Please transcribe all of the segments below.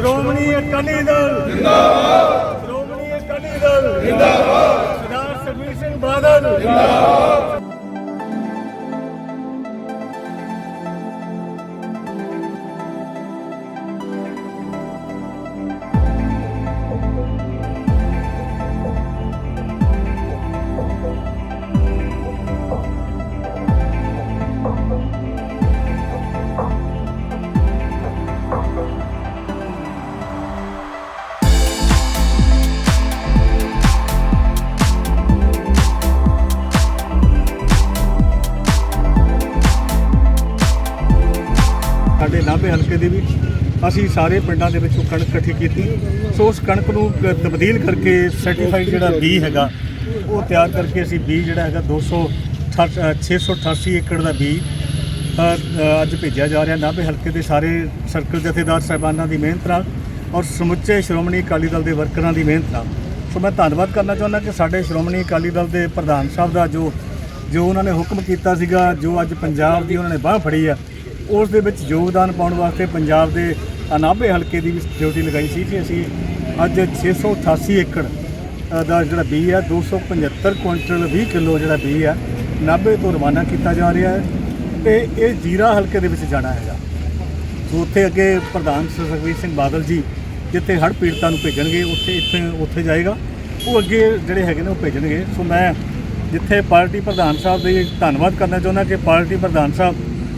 ਸ਼੍ਰੋਮਣੀ ਅਕਾਲੀ ਦਲ। ਜਿੰਦਾਬਾਦ ਸ਼੍ਰੋਮਣੀ ਅਕਾਲੀ ਦਲ। ਜਿੰਦਾਬਾਦ ਸਰਦਾਰ ਸੁਖਬੀਰ ਸਿੰਘ ਬਾਦਲ। ਜਿੰਦਾਬਾਦ ਸਾਡੇ ਨਾਭੇ ਹਲਕੇ ਦੇ ਵਿੱਚ ਅਸੀਂ ਸਾਰੇ ਪਿੰਡਾਂ ਦੇ ਵਿੱਚੋਂ ਕਣਕ ਇਕੱਠੀ ਕੀਤੀ। ਸੋ ਉਸ ਕਣਕ ਨੂੰ ਕ- ਤਬਦੀਲ ਕਰਕੇ ਸਰਟੀਫਾਈਡ ਜਿਹੜਾ ਬੀ ਹੈਗਾ ਉਹ ਤਿਆਰ ਕਰਕੇ ਅਸੀਂ ਬੀ ਜਿਹੜਾ ਹੈਗਾ 200 688 ਏਕੜ ਦਾ ਬੀ ਅ, ਅ, ਅੱਜ ਭੇਜਿਆ ਜਾ ਰਿਹਾ। ਨਾਭੇ ਹਲਕੇ ਦੇ ਸਾਰੇ ਸਰਕਲ ਜਥੇਦਾਰ ਸਾਹਿਬਾਨਾਂ ਦੀ ਮਿਹਨਤ ਨਾਲ ਔਰ ਸਮੁੱਚੇ ਸ਼੍ਰੋਮਣੀ ਅਕਾਲੀ ਦਲ ਦੇ ਵਰਕਰਾਂ ਦੀ ਮਿਹਨਤ ਨਾਲ। ਸੋ ਮੈਂ ਧੰਨਵਾਦ ਕਰਨਾ ਚਾਹੁੰਦਾ ਕਿ ਸਾਡੇ ਸ਼੍ਰੋਮਣੀ ਅਕਾਲੀ ਦਲ ਦੇ ਪ੍ਰਧਾਨ ਸਾਹਿਬ ਦਾ ਜੋ ਜੋ ਉਹਨਾਂ ਨੇ ਹੁਕਮ ਕੀਤਾ ਸੀਗਾ ਜੋ ਅੱਜ ਪੰਜਾਬ ਦੀ ਉਹਨਾਂ ਨੇ ਬਾਹ ਫੜੀ ਆ ਉਸ ਦੇ ਵਿੱਚ ਯੋਗਦਾਨ ਪਾਉਣ ਵਾਸਤੇ ਪੰਜਾਬ ਦੇ ਅਨਾਬੇ ਹਲਕੇ ਦੀ ਵੀ ਡਿਊਟੀ ਲਗਾਈ ਸੀ ਕਿ ਅਸੀਂ ਅੱਜ 688 ਏਕੜ ਦਾ ਜਿਹੜਾ ਬੀ ਹੈ 275 ਕੁਇੰਟਲ 20 ਕਿਲੋ ਜਿਹੜਾ ਬੀ ਹੈ ਨਾਭੇ ਤੋਂ ਰਵਾਨਾ ਕੀਤਾ ਜਾ ਰਿਹਾ ਹੈ ਤੇ ਇਹ ਜੀਰਾ ਹਲਕੇ ਦੇ ਵਿੱਚ ਜਾਣਾ ਹੈਗਾ। ਸੋ ਉੱਥੇ ਅੱਗੇ ਪ੍ਰਧਾਨ ਸੁਖਬੀਰ ਸਿੰਘ ਬਾਦਲ ਜੀ ਜਿੱਥੇ ਹੜ੍ਹ ਪੀੜਤਾਂ ਨੂੰ ਭੇਜਣਗੇ, ਉੱਥੇ ਇੱਥੇ, ਉੱਥੇ ਜਾਏਗਾ। ਉਹ ਅੱਗੇ ਜਿਹੜੇ ਹੈਗੇ ਨੇ ਉਹ ਭੇਜਣਗੇ। ਸੋ ਮੈਂ ਜਿੱਥੇ ਪਾਰਟੀ ਪ੍ਰਧਾਨ ਸਾਹਿਬ ਦੇ ਧੰਨਵਾਦ ਕਰਨਾ ਚਾਹੁੰਦਾ ਕਿ ਪਾਰਟੀ ਪ੍ਰਧਾਨ ਸਾਹਿਬ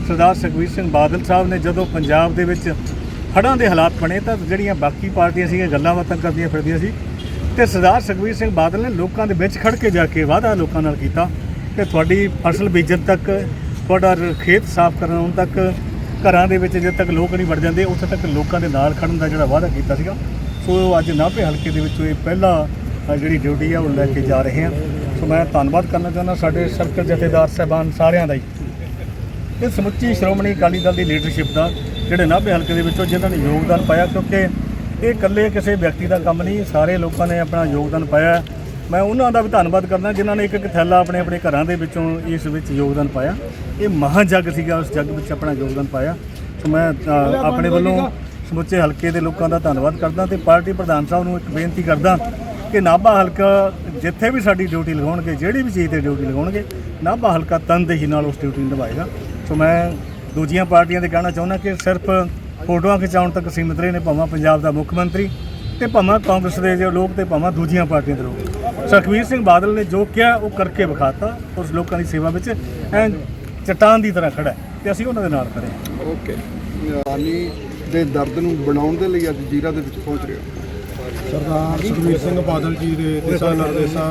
ਸਰਦਾਰ ਸੁਖਬੀਰ ਸਿੰਘ ਬਾਦਲ ਸਾਹਿਬ ਨੇ ਜਦੋਂ ਪੰਜਾਬ ਦੇ ਵਿੱਚ ਹੜ੍ਹਾਂ ਦੇ ਹਾਲਾਤ ਬਣੇ ਤਾਂ ਜਿਹੜੀਆਂ ਬਾਕੀ ਪਾਰਟੀਆਂ ਸੀਗੀਆਂ, ਗੱਲਾਂ ਬਾਤਾਂ ਕਰਦੀਆਂ ਫਿਰਦੀਆਂ ਸੀ ਤੇ ਸਰਦਾਰ ਸੁਖਬੀਰ ਸਿੰਘ ਬਾਦਲ ਨੇ ਲੋਕਾਂ ਦੇ ਵਿੱਚ ਖੜ ਕੇ ਜਾ ਕੇ ਵਾਅਦਾ ਲੋਕਾਂ ਨਾਲ ਕੀਤਾ ਕਿ ਤੁਹਾਡੀ ਫਸਲ ਬੀਜਣ ਤੱਕ, ਤੁਹਾਡਾ ਰ- ਖੇਤ ਸਾਫ਼ ਕਰਨ ਤੱਕ, ਘਰਾਂ ਦੇ ਵਿੱਚ ਜਦ ਤੱਕ ਲੋਕ ਨਹੀਂ ਵੜ ਜਾਂਦੇ, ਉੱਥੇ ਤੱਕ ਲੋਕਾਂ ਦੇ ਨਾਲ ਖੜਨ ਦਾ ਜਿਹੜਾ ਵਾਅਦਾ ਕੀਤਾ ਸੀਗਾ। ਸੋ ਅੱਜ ਨਾਭੇ ਹਲਕੇ ਦੇ ਵਿੱਚੋਂ ਇਹ ਪਹਿਲਾ ਜਿਹੜੀ ਡਿਊਟੀ ਆ, ਉਹ ਲੈ ਕੇ ਜਾ ਰਹੇ ਹਾਂ ਸੋ ਮੈਂ ਧੰਨਵਾਦ ਕਰਨਾ ਚਾਹੁੰਦਾ ਸਾਡੇ ਸਰਕਲ ਜਥੇਦਾਰ, ਸਾਹਿਬਾਨ ਸਾਰਿਆਂ ਦਾ ਹੀ। ਇਹ ਸਮੁੱਚੀ ਸ਼੍ਰੋਮਣੀ ਅਕਾਲੀ ਦਲ ਦੀ ਲੀਡਰਸ਼ਿਪ ਦਾ ਜਿਹੜੇ ਨਾਭੇ ਹਲਕੇ ਦੇ ਵਿੱਚੋਂ ਜਿਨ੍ਹਾਂ ਨੇ ਯੋਗਦਾਨ ਪਾਇਆ, ਕਿਉਂਕਿ ਇਹ ਇਕੱਲੇ ਕਿਸੇ ਵਿਅਕਤੀ ਦਾ ਕੰਮ ਨਹੀਂ, ਸਾਰੇ ਲੋਕਾਂ ਨੇ ਆਪਣਾ ਯੋਗਦਾਨ ਪਾਇਆ ਮੈਂ ਉਹਨਾਂ ਦਾ ਵੀ ਧੰਨਵਾਦ ਕਰਦਾ, ਜਿਨ੍ਹਾਂ ਨੇ ਇੱਕ ਇੱਕ ਥੈਲਾ ਆਪਣੇ ਆਪਣੇ ਘਰਾਂ ਦੇ ਵਿੱਚੋਂ ਇਸ ਵਿੱਚ ਯੋਗਦਾਨ ਪਾਇਆ। ਇਹ ਮਹਾਂ ਜੱਗ ਸੀਗਾ, ਉਸ ਜੱਗ ਵਿੱਚ ਆਪਣਾ ਯੋਗਦਾਨ ਪਾਇਆ। ਸੋ ਮੈਂ ਆਪਣੇ ਵੱਲੋਂ ਸਮੁੱਚੇ ਹਲਕੇ ਦੇ ਲੋਕਾਂ ਦਾ ਧੰਨਵਾਦ ਕਰਦਾ ਤੇ ਪਾਰਟੀ ਪ੍ਰਧਾਨ ਸਾਹਿਬ ਨੂੰ ਇੱਕ ਬੇਨਤੀ ਕਰਦਾ ਕਿ ਨਾਭਾ ਹਲਕਾ ਜਿੱਥੇ ਵੀ ਸਾਡੀ ਡਿਊਟੀ ਲਗਾਉਣਗੇ, ਜਿਹੜੀ ਵੀ ਚੀਜ਼ ਤੇ ਡਿਊਟੀ ਲਗਾਉਣਗੇ, ਨਾਭਾ ਹਲਕਾ ਤਨਦੇਹੀ ਨਾਲ ਉਸ ਡਿਊਟੀ ਨਿਭਾਏਗਾ। ਸੋ ਮੈਂ ਦੂਜੀਆਂ ਪਾਰਟੀਆਂ ਦੇ ਕਹਿਣਾ ਚਾਹੁੰਦਾ ਕਿ ਸਿਰਫ ਫੋਟੋਆਂ ਖਿਚਾਉਣ ਤੱਕ ਸੀਮਿਤ ਰਹੇ ਨੇ ਭਾਵੇਂ ਪੰਜਾਬ ਦਾ ਮੁੱਖ ਮੰਤਰੀ ਤੇ ਭਾਵੇਂ ਕਾਂਗਰਸ ਦੇ ਜੋ ਲੋਕ ਤੇ ਭਾਵੇਂ ਦੂਜੀਆਂ ਪਾਰਟੀਆਂ ਦੇ ਲੋਕ। ਸੁਖਬੀਰ ਸਿੰਘ ਬਾਦਲ ਨੇ ਜੋ ਕਿਹਾ ਉਹ ਕਰਕੇ ਵਿਖਾਤਾ। ਉਸ ਲੋਕਾਂ ਦੀ ਸੇਵਾ ਵਿੱਚ ਐ ਚਟਾਨ ਦੀ ਤਰ੍ਹਾਂ ਖੜਾ ਤੇ ਅਸੀਂ ਉਹਨਾਂ ਦੇ ਨਾਲ ਖੜੇ ਹਾਂ। ਓਕੇ। ਨਿਆਣੀ ਦੇ ਦਰਦ ਨੂੰ ਬਣਾਉਣ ਦੇ ਲਈ ਅੱਜ ਜੀਰਾ ਦੇ ਵਿੱਚ ਪਹੁੰਚ ਰਹੇ ਹੋ। ਸਰਦਾਰ ਸੁਖਬੀਰ ਸਿੰਘ ਬਾਦਲ ਜੀ ਦੇ ਦਿਸ਼ਾ ਨਿਰਦੇਸ਼ਾਂ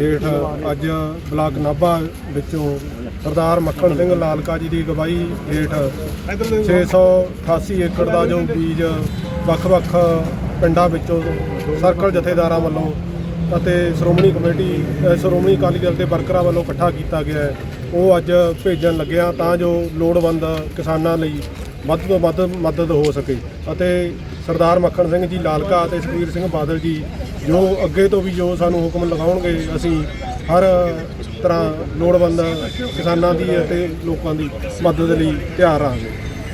ਹੇਠ ਅੱਜ ਬਲਾਕ ਨਾਭਾ ਵਿੱਚੋਂ ਸਰਦਾਰ ਮੱਖਣ ਸਿੰਘ ਲਾਲਕਾ ਜੀ ਦੀ ਅਗਵਾਈ ਹੇਠ 688 ਏਕੜ ਦਾ ਜੋ ਬੀਜ ਵੱਖ-ਵੱਖ ਪਿੰਡਾਂ ਵਿੱਚੋਂ ਸਰਕਲ ਜਥੇਦਾਰਾਂ ਵੱਲੋਂ ਅਤੇ ਸ਼੍ਰੋਮਣੀ ਕਮੇਟੀ ਸ਼੍ਰੋਮਣੀ ਅਕਾਲੀ ਦਲ ਦੇ ਵਰਕਰਾਂ ਵੱਲੋਂ ਇਕੱਠਾ ਕੀਤਾ ਗਿਆ ਹੈ। ਉਹ ਅੱਜ ਭੇਜਣ ਲੱਗਿਆ ਤਾਂ ਜੋ ਲੋੜਵੰਦ ਕਿਸਾਨਾਂ ਲਈ ਵੱਧ ਤੋਂ ਵੱਧ ਮਦਦ ਹੋ ਸਕੇ। ਅਤੇ ਸਰਦਾਰ ਮੱਖਣ ਸਿੰਘ ਜੀ ਲਾਲਕਾ ਅਤੇ ਸੁਖਬੀਰ ਸਿੰਘ ਬਾਦਲ ਜੀ ਜੋ ਅੱਗੇ ਤੋਂ ਵੀ ਜੋ ਸਾਨੂੰ ਹੁਕਮ ਲਗਾਉਣਗੇ, ਅਸੀਂ ਹਰ ਤਰ੍ਹਾਂ ਲੋੜਵੰਦ ਕਿਸਾਨਾਂ ਦੀ ਅਤੇ ਲੋਕਾਂ ਦੀ ਮਦਦ ਲਈ ਤਿਆਰ ਰਹਾਂਗੇ।